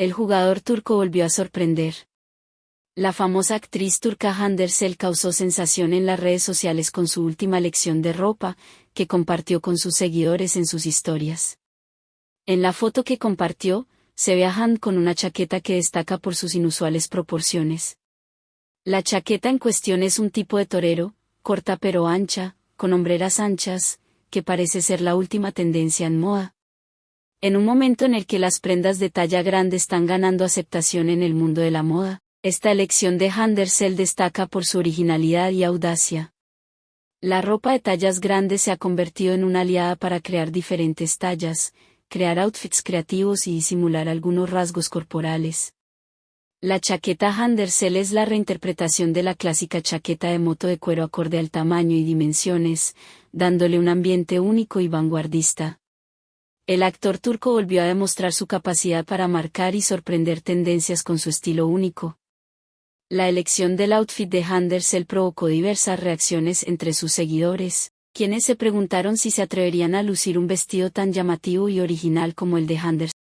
El jugador turco volvió a sorprender. La famosa actriz turca Handersel causó sensación en las redes sociales con su última elección de ropa, que compartió con sus seguidores en sus historias. En la foto que compartió, se ve a Han con una chaqueta que destaca por sus inusuales proporciones. La chaqueta en cuestión es un tipo de torero, corta pero ancha, con hombreras anchas, que parece ser la última tendencia en moda. En un momento en el que las prendas de talla grande están ganando aceptación en el mundo de la moda, esta elección de Handersel destaca por su originalidad y audacia. La ropa de tallas grandes se ha convertido en una aliada para crear diferentes tallas, crear outfits creativos y disimular algunos rasgos corporales. La chaqueta Handersel es la reinterpretación de la clásica chaqueta de moto de cuero acorde al tamaño y dimensiones, dándole un ambiente único y vanguardista el actor turco volvió a demostrar su capacidad para marcar y sorprender tendencias con su estilo único. La elección del outfit de Handersel provocó diversas reacciones entre sus seguidores, quienes se preguntaron si se atreverían a lucir un vestido tan llamativo y original como el de Handersel.